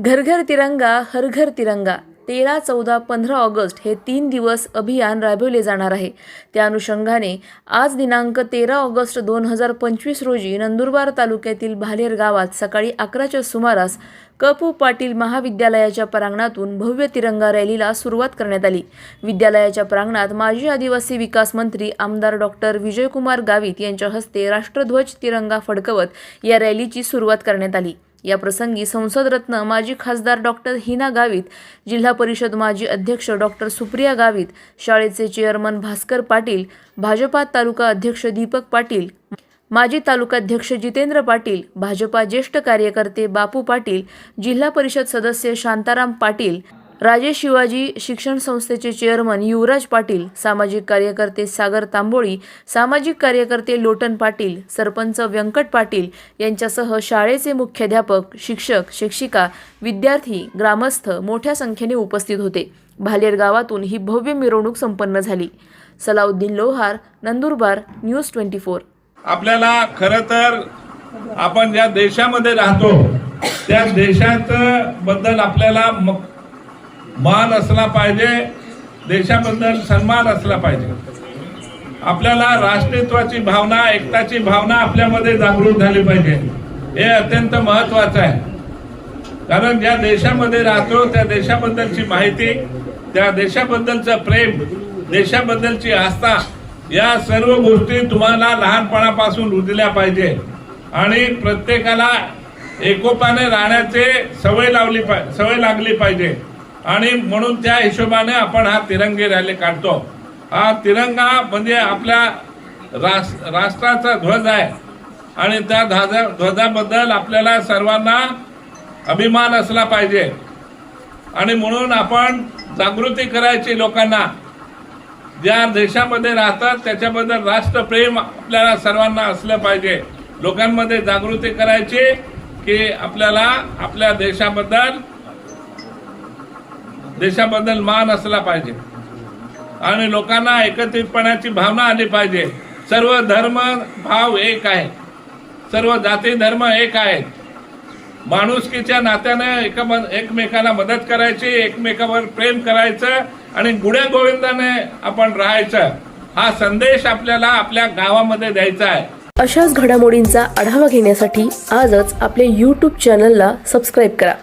घरघर तिरंगा हर घर तिरंगा. तेरा चौदा पंधरा ऑगस्ट हे तीन दिवस अभियान राबवले जाणार आहे. त्या अनुषंगाने आज दिनांक तेरा ऑगस्ट दोन हजार पंचवीस रोजी नंदुरबार तालुक्यातील भालेर गावात सकाळी अकराच्या सुमारास कपू पाटील महाविद्यालयाच्या प्रांगणातून भव्य तिरंगा रॅलीला सुरुवात करण्यात आली. विद्यालयाच्या प्रांगणात माजी आदिवासी विकास मंत्री आमदार डॉक्टर विजयकुमार गावित यांच्या हस्ते राष्ट्रध्वज तिरंगा फडकवत या रॅलीची सुरुवात करण्यात आली. या प्रसंगी संसदरत्न माजी खासदार डॉक्टर हिना गावित जिल्हा परिषद माजी अध्यक्ष डॉक्टर सुप्रिया गावित शाळेचे चेअरमन भास्कर पाटील भाजपा तालुका अध्यक्ष दीपक पाटील माजी तालुकाध्यक्ष जितेंद्र पाटील भाजपा ज्येष्ठ कार्यकर्ते बापू पाटील जिल्हा परिषद सदस्य शांताराम पाटील राजे शिवाजी शिक्षण संस्थेचे चेअरमन युवराज पाटील सामाजिक कार्यकर्ते सागर तांबोळी सामाजिक कार्यकर्ते लोटन पाटील सरपंच व्यंकट पाटील यांच्यासह शाळेचे मुख्याध्यापक शिक्षक शिक्षिका विद्यार्थी ग्रामस्थ मोठ्या संख्येने उपस्थित होते. भालेर गावातून ही भव्य मिरवणूक संपन्न झाली. Salauddin Lohar Nandurbar news twenty four. आपल्याला खर तर आपण ज्या देशामध्ये राहतो त्या देशात बद्दल आपल्याला मान असला पाहिजे देशाबद्दल सन्मान असला पाहिजे. आपल्याला राष्ट्रीयत्वाची भावना एकताची भावना आपल्यामध्ये जागृत झाली पाहिजे. हे अत्यंत महत्वाचं आहे. कारण ज्या देशामध्ये राहतो त्या देशाबद्दलची माहिती त्या देशाबद्दलचं प्रेम देशाबद्दलची आस्था या सर्व गोष्टी तुम्हाला लहानपणापासून रुजल्या पाहिजे. आणि प्रत्येकाला एकोपाने राहण्याचे सवय लावली पा सवय लागली पाहिजे. आणि म्हणून त्या हिशोबाने आपण हा तिरंगी रॅली काढतो. हा तिरंगा म्हणजे आपल्या रास- राष्ट्राचा ध्वज आहे. आणि त्या ध्वजा ध्वजाबद्दल आपल्याला सर्वांना अभिमान असला पाहिजे. आणि म्हणून आपण जागृती करायची लोकांना. ज्या देशामध्ये राहतात त्याच्याबद्दल राष्ट्रप्रेम आपल्याला सर्वांना असलं पाहिजे. लोकांमध्ये जागृती करायची की आपल्याला आपल्या देशाबद्दल देशाबद्दल मान असला पाहिजे. आणि लोकांना एकत्रितपणाची भावना आली पाहिजे. सर्व धर्म भाव एक आहे. सर्व जाती धर्म एक आहेत. माणुसकीच्या नात्याने एका एकमेकाला मदत करायची एकमेकावर प्रेम करायचं आणि गुण्या गोविंदाने आपण राहायचं. हा संदेश आपल्याला आपल्या गावामध्ये द्यायचा आहे. अशाच घडामोडींचा आढावा घेण्यासाठी आजच आपले यूट्यूब चॅनलला सबस्क्राईब करा.